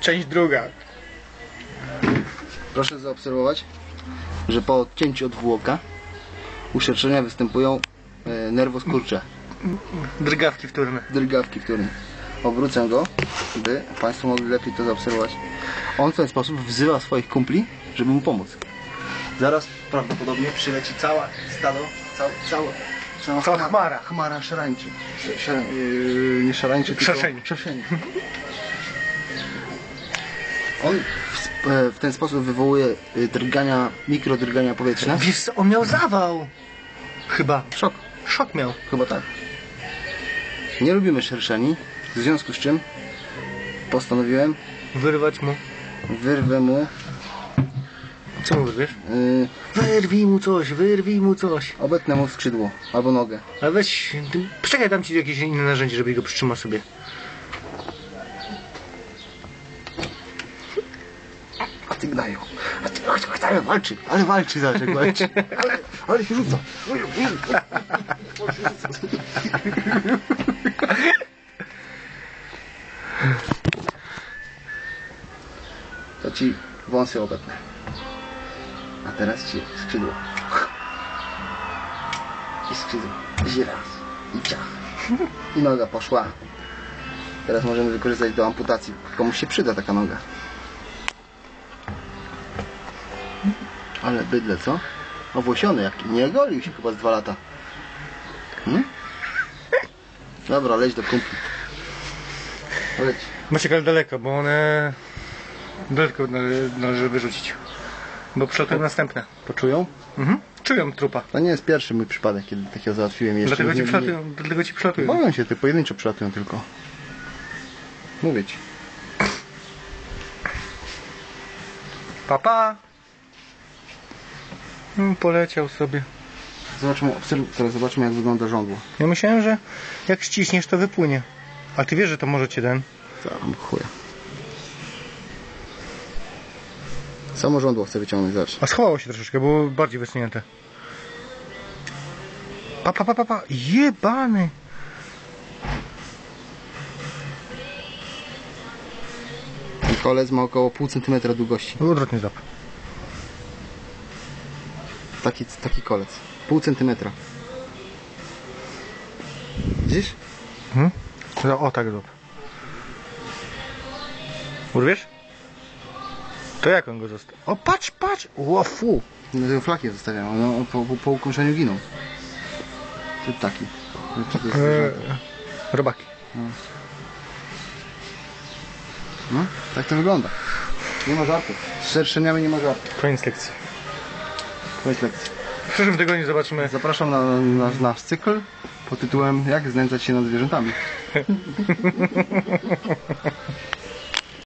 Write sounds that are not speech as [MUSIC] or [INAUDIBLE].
Część druga. Proszę zaobserwować, że po odcięciu od włoka uszerszenia występują e, nerwoskurcze, Drgawki wtórne. drgawki wtórne. Obrócę go, by Państwo mogli lepiej to zaobserwować. On w ten sposób wzywa swoich kumpli, żeby mu pomóc. Zaraz prawdopodobnie przyleci cała stado, cała, cała, cała, Cała chmara. chmara szarańczy. Sz- szara- yy, nie szarańczy, tylko Szaszeni. szaszeni. On w, e, w ten sposób wywołuje y, drgania, mikrodrgania powietrzne. Wiesz co, on miał zawał. Chyba. Szok. Szok miał. Chyba tak. Nie lubimy szerszeni, w związku z czym postanowiłem, Wyrwać mu. wyrwę mu, Co mu wyrwiesz? yy, Wyrwij mu coś, wyrwij mu coś. obetnę mu skrzydło albo nogę. Ale weź, ty- dam ci jakieś inne narzędzie, żeby go przytrzymał sobie. A ty gnają. A ty, ale walczy, ale walczy, zobacz jak walczy. Ale, [LAUGHS] ale się rzuca. To ci wąsy obetnę. A teraz ci skrzydło. I skrzydło. I raz. I ciach. I noga poszła. Teraz możemy wykorzystać do amputacji. Komuś się przyda taka noga. Ale bydle, co? Owłosiony jaki. Nie golił się chyba z dwa lata. Hmm? Dobra, leć do kumpli. Leć. Macie ale daleko, bo one daleko nale- należy wyrzucić. Bo przotują następne. Poczują? Mhm. Czują trupa. To nie jest pierwszy mój przypadek, kiedy takiego załatwiłem. Jeszcze Dlatego ci nie- nie- przylatują. Dlatego ci przylatują. Boją się, ty pojedynczo przylatują tylko. Mówię ci. Papa. No, poleciał sobie. Zobaczmy, teraz zobaczmy jak wygląda żądło. Ja myślałem, że jak ściśniesz, to wypłynie. A ty wiesz, że to może cię ten. Tam chuja. Samo żądło chcę wyciągnąć, zobacz. A schowało się troszeczkę, było bardziej wysunięte. Pa, pa, pa, pa, pa. Jebany. Ten kolec ma około pół centymetra długości. Odwrotnie zap. Taki, taki kolec. Pół centymetra. Widzisz? Mhm. No, O, tak zap. Urwiesz? To jak on go został? O, patrz, patrz! O, fu. Dlatego flaki zostawiam. One po, po, po ukończeniu giną. To taki. To jest Eee, robaki. No, tak to wygląda. Nie ma żartów. Z szerszeniami nie ma żartów. Koniec lekcji. Koniec lekcji. W przyszłym tygodniu zobaczymy. Zapraszam na nasz, nasz cykl pod tytułem Jak znęcać się nad zwierzętami. [LAUGHS]